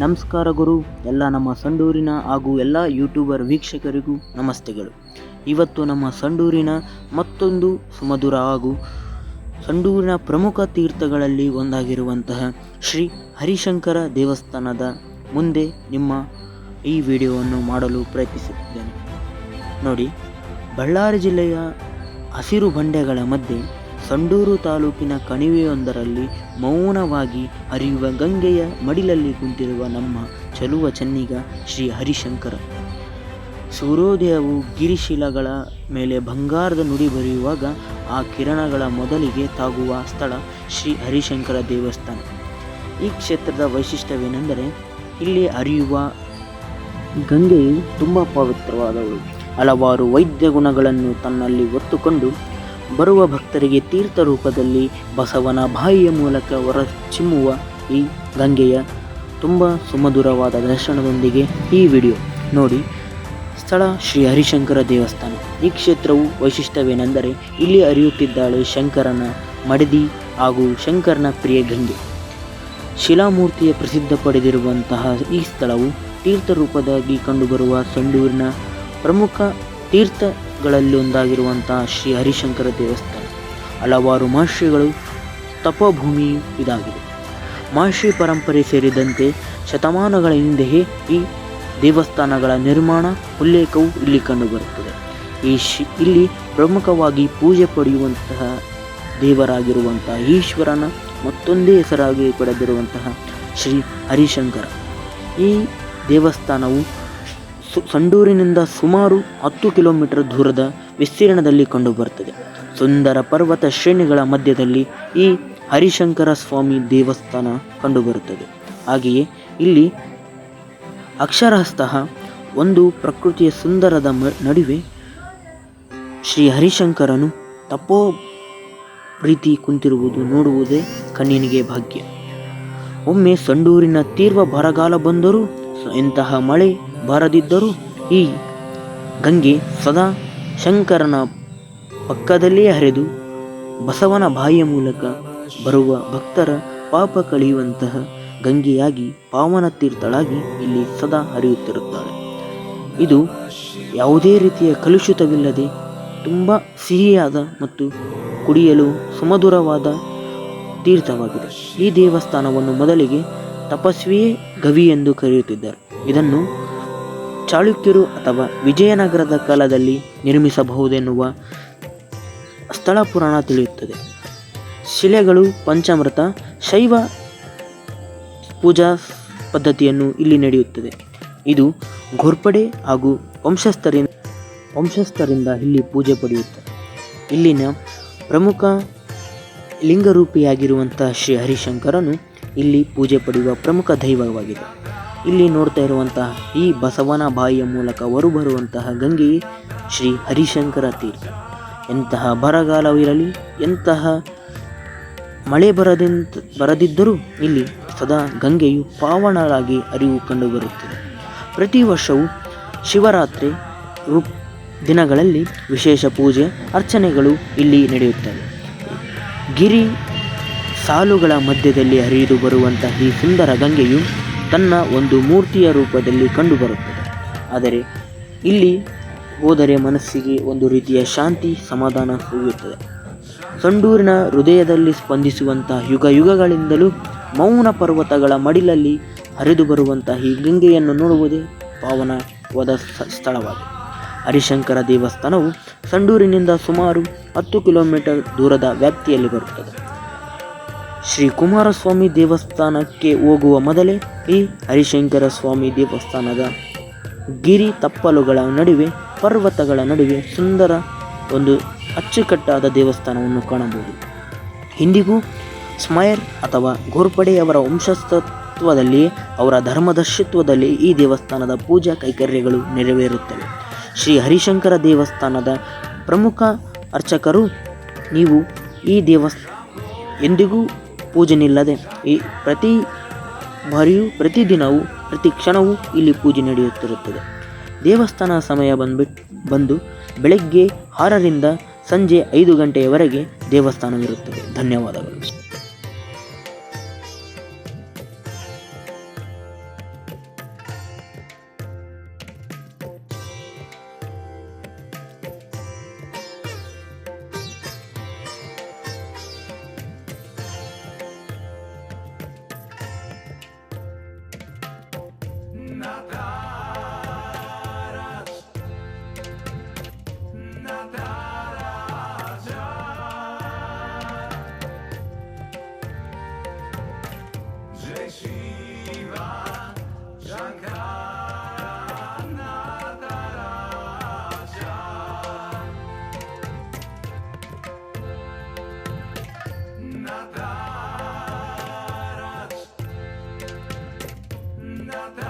ನಮಸ್ಕಾರ ಗುರು. ಎಲ್ಲ ನಮ್ಮ ಸಂಡೂರಿನ ಹಾಗೂ ಎಲ್ಲ ಯೂಟ್ಯೂಬರ್ ವೀಕ್ಷಕರಿಗೂ ನಮಸ್ತೆಗಳು. ಇವತ್ತು ನಮ್ಮ ಸಂಡೂರಿನ ಮತ್ತೊಂದು ಸುಮಧುರ ಹಾಗೂ ಸಂಡೂರಿನ ಪ್ರಮುಖ ತೀರ್ಥಗಳಲ್ಲಿ ಒಂದಾಗಿರುವಂತಹ ಶ್ರೀ ಹರಿಶಂಕರ ದೇವಸ್ಥಾನದ ಮುಂದೆ ನಿಮ್ಮ ಈ ವಿಡಿಯೋವನ್ನು ಮಾಡಲು ಪ್ರಯತ್ನಿಸುತ್ತಿದ್ದೇನೆ. ನೋಡಿ, ಬಳ್ಳಾರಿ ಜಿಲ್ಲೆಯ ಹಸಿರು ಬಂಡೆಗಳ ಮಧ್ಯೆ ಸಂಡೂರು ತಾಲೂಕಿನ ಕಣಿವೆಯೊಂದರಲ್ಲಿ ಮೌನವಾಗಿ ಹರಿಯುವ ಗಂಗೆಯ ಮಡಿಲಲ್ಲಿ ಕುಂತಿರುವ ನಮ್ಮ ಚಲುವ ಚೆನ್ನಿಗ ಶ್ರೀ ಹರಿಶಂಕರ. ಸೂರ್ಯೋದಯವು ಗಿರಿಶಿಲಗಳ ಮೇಲೆ ಬಂಗಾರದ ನುಡಿ ಬರೆಯುವಾಗ ಆ ಕಿರಣಗಳ ಮೊದಲಿಗೆ ತಾಗುವ ಸ್ಥಳ ಶ್ರೀ ಹರಿಶಂಕರ ದೇವಸ್ಥಾನ. ಈ ಕ್ಷೇತ್ರದ ವೈಶಿಷ್ಟ್ಯವೇನೆಂದರೆ ಇಲ್ಲಿ ಹರಿಯುವ ಗಂಗೆಯು ತುಂಬ ಪವಿತ್ರವಾದವಳು ಹಲವಾರು ವೈದ್ಯ ಗುಣಗಳನ್ನು ತನ್ನಲ್ಲಿ ಹೊತ್ತುಕೊಂಡು ಬರುವ ಭಕ್ತರಿಗೆ ತೀರ್ಥ ರೂಪದಲ್ಲಿ ಬಸವನ ಬಾಯಿಯ ಮೂಲಕ ಹೊರ ಚಿಮ್ಮುವ ಈ ಗಂಗೆಯ ತುಂಬ ಸುಮಧುರವಾದ ದರ್ಶನದೊಂದಿಗೆ ಈ ವಿಡಿಯೋ. ನೋಡಿ, ಸ್ಥಳ ಶ್ರೀ ಹರಿಶಂಕರ ದೇವಸ್ಥಾನ. ಈ ಕ್ಷೇತ್ರವು ವೈಶಿಷ್ಟ್ಯವೇನೆಂದರೆ, ಇಲ್ಲಿ ಅರಿಯುತ್ತಿದ್ದಾಳೆ ಶಂಕರನ ಮಡದಿ ಹಾಗೂ ಶಂಕರನ ಪ್ರಿಯ ಗಂಗೆ. ಶಿಲಾಮೂರ್ತಿಯ ಪ್ರಸಿದ್ಧ ಪಡೆದಿರುವಂತಹ ಈ ಸ್ಥಳವು ತೀರ್ಥ ರೂಪದಾಗಿ ಕಂಡುಬರುವ ಸಂಡೂರಿನ ಪ್ರಮುಖ ತೀರ್ಥಗಳಲ್ಲಿ ಒಂದಾಗಿರುವಂತಹ ಶ್ರೀ ಹರಿಶಂಕರ ದೇವಸ್ಥಾನ. ಹಲವಾರು ಮಹರ್ಷಿಗಳು ತಪಭೂಮಿಯು ಇದಾಗಿದೆ. ಮಹರ್ಷಿ ಪರಂಪರೆ ಸೇರಿದಂತೆ ಶತಮಾನಗಳ ಹಿಂದೆಯೇ ಈ ದೇವಸ್ಥಾನಗಳ ನಿರ್ಮಾಣ ಉಲ್ಲೇಖವು ಇಲ್ಲಿ ಕಂಡುಬರುತ್ತದೆ. ಈ ಶಿ, ಇಲ್ಲಿ ಪ್ರಮುಖವಾಗಿ ಪೂಜೆ ಪಡೆಯುವಂತಹ ದೇವರಾಗಿರುವಂತಹ ಈಶ್ವರನ ಮತ್ತೊಂದೇ ಹೆಸರಾಗಿ ಪಡೆದಿರುವಂತಹ ಶ್ರೀ ಹರಿಶಂಕರ. ಈ ದೇವಸ್ಥಾನವು ಸಂಡೂರಿನಿಂದ ಸುಮಾರು ಹತ್ತು ಕಿಲೋಮೀಟರ್ ದೂರದ ವಿಸ್ತೀರ್ಣದಲ್ಲಿ ಕಂಡುಬರುತ್ತದೆ. ಸುಂದರ ಪರ್ವತ ಶ್ರೇಣಿಗಳ ಮಧ್ಯದಲ್ಲಿ ಈ ಹರಿಶಂಕರ ಸ್ವಾಮಿ ದೇವಸ್ಥಾನ ಕಂಡುಬರುತ್ತದೆ. ಹಾಗೆಯೇ ಇಲ್ಲಿ ಅಕ್ಷರಸ್ಥಃ ಒಂದು ಪ್ರಕೃತಿಯ ಸುಂದರದ ನಡುವೆ ಶ್ರೀ ಹರಿಶಂಕರನು ತಪೋ ಪ್ರೀತಿ ಕುಂತಿರುವುದು ನೋಡುವುದೇ ಕಣ್ಣಿನಿಗೆ ಭಾಗ್ಯ. ಒಮ್ಮೆ ಸಂಡೂರಿನ ತೀರ್ವ ಬರಗಾಲ ಬಂದರೂ ಎಂತಹ ಮಳೆ ಬಾರದಿದ್ದರೂ ಈ ಗಂಗೆ ಸದಾ ಶಂಕರನ ಪಕ್ಕದಲ್ಲಿಯೇ ಹರಿದು ಬಸವನ ಬಾಯಿಯ ಮೂಲಕ ಬರುವ ಭಕ್ತರ ಪಾಪ ಕಳೆಯುವಂತಹ ಗಂಗೆಯಾಗಿ, ಪಾವನ ತೀರ್ಥಳಾಗಿ ಇಲ್ಲಿ ಸದಾ ಹರಿಯುತ್ತಿರುತ್ತಾಳೆ. ಇದು ಯಾವುದೇ ರೀತಿಯ ಕಲುಷಿತವಿಲ್ಲದೆ ತುಂಬ ಸಿಹಿಯಾದ ಮತ್ತು ಕುಡಿಯಲು ಸುಮಧುರವಾದ ತೀರ್ಥವಾಗಿದೆ. ಈ ದೇವಸ್ಥಾನವನ್ನು ಮೊದಲಿಗೆ ತಪಸ್ವಿಯೇ ಗವಿ ಎಂದು ಕರೆಯುತ್ತಿದ್ದರು. ಇದನ್ನು ಚಾಳುಕ್ಯರು ಅಥವಾ ವಿಜಯನಗರದ ಕಾಲದಲ್ಲಿ ನಿರ್ಮಿಸಬಹುದೆನ್ನುವ ಸ್ಥಳ ಪುರಾಣ ತಿಳಿಯುತ್ತದೆ. ಶಿಲೆಗಳು ಪಂಚಾಮೃತ, ಶೈವ ಪೂಜಾ ಪದ್ಧತಿಯನ್ನು ಇಲ್ಲಿ ನಡೆಯುತ್ತದೆ. ಇದು ಘೋರ್ಪಡೆ ಹಾಗೂ ವಂಶಸ್ಥರಿಂದ ವಂಶಸ್ಥರಿಂದ ಇಲ್ಲಿ ಪೂಜೆ ಪಡೆಯುತ್ತದೆ ಇಲ್ಲಿನ ಪ್ರಮುಖ ಲಿಂಗರೂಪಿಯಾಗಿರುವಂತಹ ಶ್ರೀ ಹರಿಶಂಕರನು ಇಲ್ಲಿ ಪೂಜೆ ಪಡೆಯುವ ಪ್ರಮುಖ ದೈವವಾಗಿದೆ. ಇಲ್ಲಿ ನೋಡ್ತಾ ಇರುವಂತಹ ಈ ಬಸವನ ಬಾಯಿಯ ಮೂಲಕ ಹೊರಬರುವಂತಹ ಗಂಗೆಯೇ ಶ್ರೀ ಹರಿಶಂಕರ ತೀರ್ಥ. ಎಂತಹ ಬರಗಾಲವಿರಲಿ, ಎಂತಹ ಮಳೆ ಬರದಿಂತ, ಬರದಿದ್ದರೂ ಇಲ್ಲಿ ಸದಾ ಗಂಗೆಯು ಪಾವನರಾಗಿ ಅರಿವು ಕಂಡುಬರುತ್ತದೆ ಪ್ರತಿ ವರ್ಷವೂ ಶಿವರಾತ್ರಿ ರೂಪ್ ದಿನಗಳಲ್ಲಿ ವಿಶೇಷ ಪೂಜೆ, ಅರ್ಚನೆಗಳು ಇಲ್ಲಿ ನಡೆಯುತ್ತವೆ. ಗಿರಿ ಸಾಲುಗಳ ಮಧ್ಯದಲ್ಲಿ ಹರಿದು ಬರುವಂತಹ ಈ ಸುಂದರ ಗಂಗೆಯು ತನ್ನ ಒಂದು ಮೂರ್ತಿಯ ರೂಪದಲ್ಲಿ ಕಂಡುಬರುತ್ತದೆ. ಆದರೆ ಇಲ್ಲಿ ಹೋದರೆ ಮನಸ್ಸಿಗೆ ಒಂದು ರೀತಿಯ ಶಾಂತಿ ಸಮಾಧಾನ ಸಿಗುತ್ತದೆ ಸಂಡೂರಿನ ಹೃದಯದಲ್ಲಿ ಸ್ಪಂದಿಸುವಂತಹ ಯುಗ ಯುಗಗಳಿಂದಲೂ ಮೌನ ಪರ್ವತಗಳ ಮಡಿಲಲ್ಲಿ ಹರಿದು ಬರುವಂತಹ ಈ ಗಂಗೆಯನ್ನು ನೋಡುವುದೇ ಪಾವನವಾದ ಸ್ಥಳವಾಗಿದೆ. ಹರಿಶಂಕರ ದೇವಸ್ಥಾನವು ಸಂಡೂರಿನಿಂದ ಸುಮಾರು ಹತ್ತು ಕಿಲೋಮೀಟರ್ ದೂರದ ವ್ಯಾಪ್ತಿಯಲ್ಲಿ ಬರುತ್ತದೆ. ಶ್ರೀ ಕುಮಾರಸ್ವಾಮಿ ದೇವಸ್ಥಾನಕ್ಕೆ ಹೋಗುವ ಮೊದಲೇ ಈ ಹರಿಶಂಕರ ಸ್ವಾಮಿ ದೇವಸ್ಥಾನದ ಗಿರಿ ತಪ್ಪಲುಗಳ ನಡುವೆ, ಪರ್ವತಗಳ ನಡುವೆ ಸುಂದರ ಒಂದು ಅಚ್ಚುಕಟ್ಟಾದ ದೇವಸ್ಥಾನವನ್ನು ಕಾಣಬಹುದು. ಇಂದಿಗೂ ಸ್ಮೈರ್ ಅಥವಾ ಘೋರ್ಪಡೆಯವರ ವಂಶಸ್ಥತ್ವದಲ್ಲಿ ಅವರ ಧರ್ಮದರ್ಶಿತ್ವದಲ್ಲಿ ಈ ದೇವಸ್ಥಾನದ ಪೂಜಾ ಕೈಕರ್ಯಗಳು ನೆರವೇರುತ್ತವೆ. ಶ್ರೀ ಹರಿಶಂಕರ ದೇವಸ್ಥಾನದ ಪ್ರಮುಖ ಅರ್ಚಕರು ನೀವು ಈ ದೇವಸ್ ಎಂದಿಗೂ ಪೂಜೆ ನಿಲ್ಲದೆ ಈ ಪ್ರತಿ ಬಾರಿಯೂ ಪ್ರತಿದಿನವೂ ಪ್ರತಿ ಕ್ಷಣವೂ ಇಲ್ಲಿ ಪೂಜೆ ನಡೆಯುತ್ತಿರುತ್ತದೆ. ದೇವಸ್ಥಾನ ಸಮಯ ಬಂದ್ಬಿಟ್ಟು ಬಂದು ಬೆಳಗ್ಗೆ ಆರರಿಂದ ಸಂಜೆ ಐದು ಗಂಟೆಯವರೆಗೆ ದೇವಸ್ಥಾನವಿರುತ್ತದೆ. ಧನ್ಯವಾದಗಳು. nada.